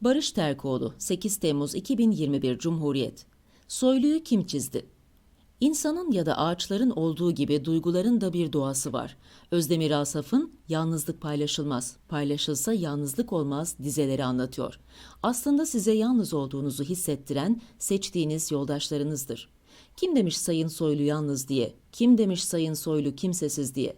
Barış Terkoğlu 8 Temmuz 2021 Cumhuriyet Soyluyu kim çizdi? İnsanın ya da ağaçların olduğu gibi duyguların da bir doğası var. Özdemir Asaf'ın yalnızlık paylaşılmaz, paylaşılsa yalnızlık olmaz dizeleri anlatıyor. Aslında size yalnız olduğunuzu hissettiren seçtiğiniz yoldaşlarınızdır. Kim demiş Sayın Soylu yalnız diye? Kim demiş Sayın Soylu kimsesiz diye?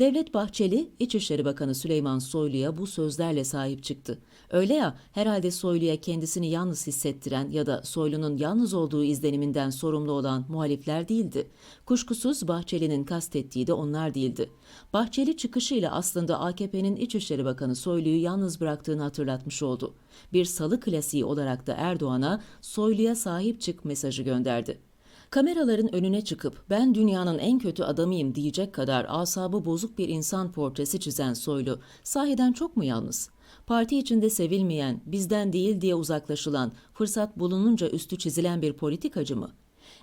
Devlet Bahçeli, İçişleri Bakanı Süleyman Soylu'ya bu sözlerle sahip çıktı. Öyle ya, herhalde Soylu'ya kendisini yalnız hissettiren ya da Soylu'nun yalnız olduğu izleniminden sorumlu olan muhalifler değildi. Kuşkusuz Bahçeli'nin kastettiği de onlar değildi. Bahçeli çıkışıyla aslında AKP'nin İçişleri Bakanı Soylu'yu yalnız bıraktığını hatırlatmış oldu. Bir salı klasiği olarak da Erdoğan'a Soylu'ya sahip çık mesajı gönderdi. Kameraların önüne çıkıp ben dünyanın en kötü adamıyım diyecek kadar asabı bozuk bir insan portresi çizen Soylu sahiden çok mu yalnız? Parti içinde sevilmeyen, bizden değil diye uzaklaşılan, fırsat bulununca üstü çizilen bir politikacı mı?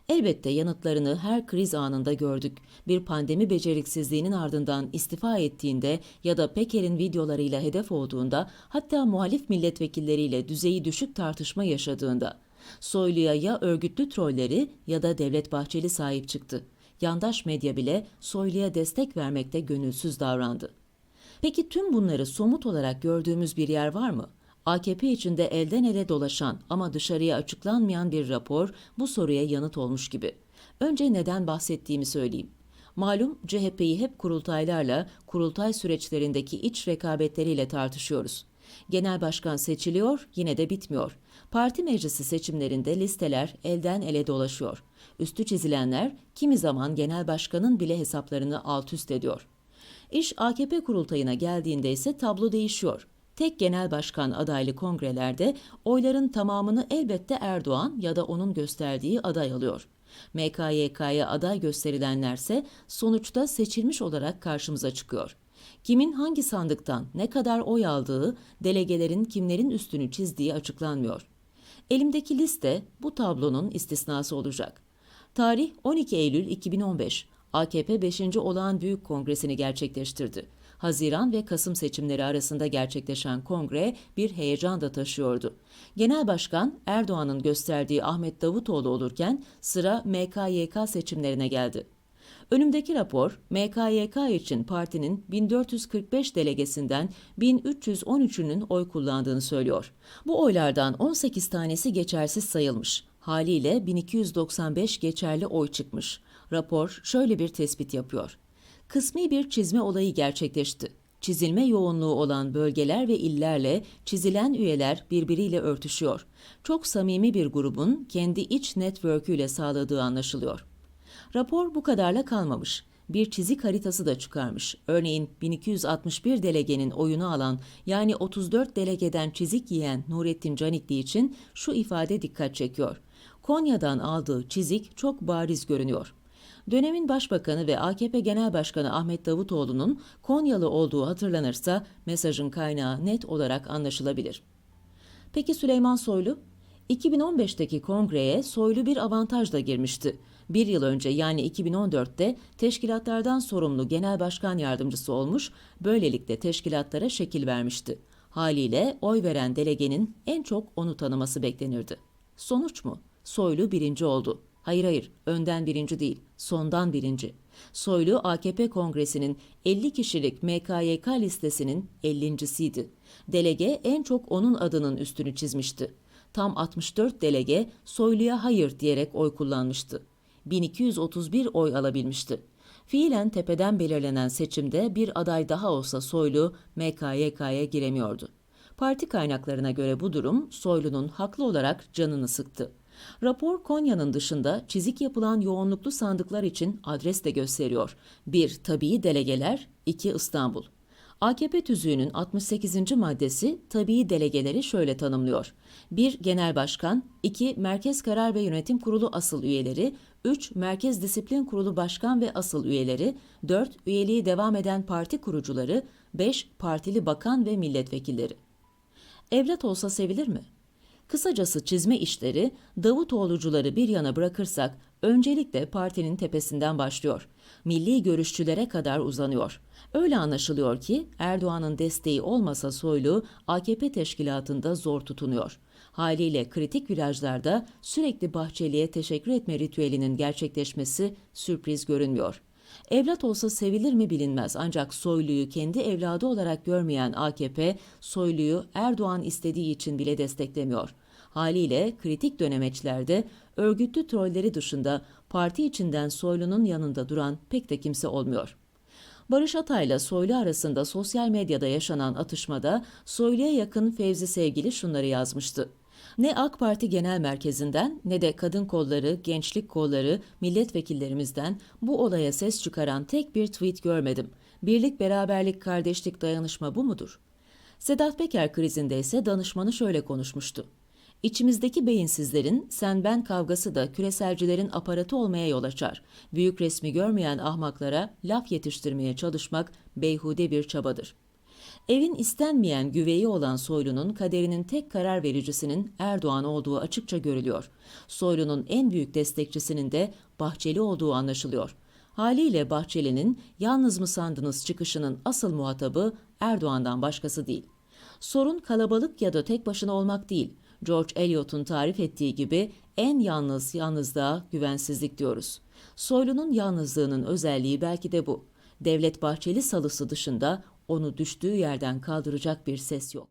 Elbette yanıtlarını her kriz anında gördük. Bir pandemi beceriksizliğinin ardından istifa ettiğinde ya da Peker'in videolarıyla hedef olduğunda, hatta muhalif milletvekilleriyle düzeyi düşük tartışma yaşadığında. Soylu'ya ya örgütlü trolleri ya da Devlet Bahçeli sahip çıktı. Yandaş medya bile Soylu'ya destek vermekte gönülsüz davrandı. Peki tüm bunları somut olarak gördüğümüz bir yer var mı? AKP içinde elden ele dolaşan ama dışarıya açıklanmayan bir rapor bu soruya yanıt olmuş gibi. Önce neden bahsettiğimi söyleyeyim. Malum CHP'yi hep kurultaylarla, kurultay süreçlerindeki iç rekabetleriyle tartışıyoruz. Genel başkan seçiliyor, yine de bitmiyor. Parti meclisi seçimlerinde listeler elden ele dolaşıyor. Üstü çizilenler kimi zaman genel başkanın bile hesaplarını alt üst ediyor. İş AKP kurultayına geldiğinde ise tablo değişiyor. Tek genel başkan adaylı kongrelerde oyların tamamını elbette Erdoğan ya da onun gösterdiği aday alıyor. MKYK'ya aday gösterilenlerse sonuçta seçilmiş olarak karşımıza çıkıyor. Kimin hangi sandıktan ne kadar oy aldığı, delegelerin kimlerin üstünü çizdiği açıklanmıyor. Elimdeki liste bu tablonun istisnası olacak. Tarih 12 Eylül 2015. AKP 5. Olağan Büyük Kongresini gerçekleştirdi. Haziran ve Kasım seçimleri arasında gerçekleşen kongre bir heyecan da taşıyordu. Genel Başkan Erdoğan'ın gösterdiği Ahmet Davutoğlu olurken sıra MKYK seçimlerine geldi. Önümdeki rapor, MKYK için partinin 1445 delegesinden 1313'ünün oy kullandığını söylüyor. Bu oylardan 18 tanesi geçersiz sayılmış. Haliyle 1295 geçerli oy çıkmış. Rapor şöyle bir tespit yapıyor. Kısmi bir çizme olayı gerçekleşti. Çizilme yoğunluğu olan bölgeler ve illerle çizilen üyeler birbiriyle örtüşüyor. Çok samimi bir grubun kendi iç network'üyle sağladığı anlaşılıyor. Rapor bu kadarla kalmamış. Bir çizik haritası da çıkarmış. Örneğin 1261 delegenin oyunu alan yani 34 delegeden çizik yiyen Nurettin Canikli için şu ifade dikkat çekiyor. Konya'dan aldığı çizik çok bariz görünüyor. Dönemin Başbakanı ve AKP Genel Başkanı Ahmet Davutoğlu'nun Konyalı olduğu hatırlanırsa mesajın kaynağı net olarak anlaşılabilir. Peki Süleyman Soylu? 2015'teki kongreye Soylu bir avantajla girmişti. Bir yıl önce yani 2014'te teşkilatlardan sorumlu genel başkan yardımcısı olmuş, böylelikle teşkilatlara şekil vermişti. Haliyle oy veren delegenin en çok onu tanıması beklenirdi. Sonuç mu? Soylu birinci oldu. Hayır hayır, önden birinci değil, sondan birinci. Soylu AKP Kongresi'nin 50 kişilik MKYK listesinin 50.siydi. Delege en çok onun adının üstünü çizmişti. Tam 64 delege Soylu'ya hayır diyerek oy kullanmıştı. 1231 oy alabilmişti. Fiilen tepeden belirlenen seçimde bir aday daha olsa Soylu MKYK'ya giremiyordu. Parti kaynaklarına göre bu durum Soylu'nun haklı olarak canını sıktı. Rapor Konya'nın dışında çizik yapılan yoğunluklu sandıklar için adres de gösteriyor. 1. Tabii delegeler, 2. İstanbul. AKP tüzüğünün 68. maddesi tabii delegeleri şöyle tanımlıyor. 1. Genel Başkan, 2. Merkez Karar ve Yönetim Kurulu asıl üyeleri, 3. Merkez Disiplin Kurulu Başkan ve asıl üyeleri, 4. Üyeliği devam eden parti kurucuları, 5. Partili bakan ve milletvekilleri. Evlat olsa sevilir mi? Kısacası çizme işleri Davutoğlucuları bir yana bırakırsak Öncelikle partinin tepesinden başlıyor. Milli görüşçülere kadar uzanıyor. Öyle anlaşılıyor ki Erdoğan'ın desteği olmasa Soylu AKP teşkilatında zor tutunuyor. Haliyle kritik virajlarda sürekli Bahçeli'ye teşekkür etme ritüelinin gerçekleşmesi sürpriz görünmüyor. Evlat olsa sevilir mi bilinmez ancak Soylu'yu kendi evladı olarak görmeyen AKP, Soylu'yu Erdoğan istediği için bile desteklemiyor. Haliyle kritik dönemeçlerde örgütlü trolleri dışında parti içinden Soylu'nun yanında duran pek de kimse olmuyor. Barış Atay'la Soylu arasında sosyal medyada yaşanan atışmada Soylu'ya yakın Fevzi Sevgili şunları yazmıştı. Ne AK Parti Genel Merkezi'nden ne de kadın kolları, gençlik kolları, milletvekillerimizden bu olaya ses çıkaran tek bir tweet görmedim. Birlik, beraberlik, kardeşlik, dayanışma bu mudur? Sedat Peker krizinde ise danışmanı şöyle konuşmuştu. İçimizdeki beyinsizlerin sen ben kavgası da küreselcilerin aparatı olmaya yol açar. Büyük resmi görmeyen ahmaklara laf yetiştirmeye çalışmak beyhude bir çabadır. Evin istenmeyen güveyi olan Soylu'nun kaderinin tek karar vericisinin Erdoğan olduğu açıkça görülüyor. Soylu'nun en büyük destekçisinin de Bahçeli olduğu anlaşılıyor. Haliyle Bahçeli'nin yalnız mı sandınız çıkışının asıl muhatabı Erdoğan'dan başkası değil. Sorun kalabalık ya da tek başına olmak değil. George Eliot'un tarif ettiği gibi en yalnız yalnızlığa güvensizlik diyoruz. Soylu'nun yalnızlığının özelliği belki de bu. Devlet Bahçeli salısı dışında onu düştüğü yerden kaldıracak bir ses yok.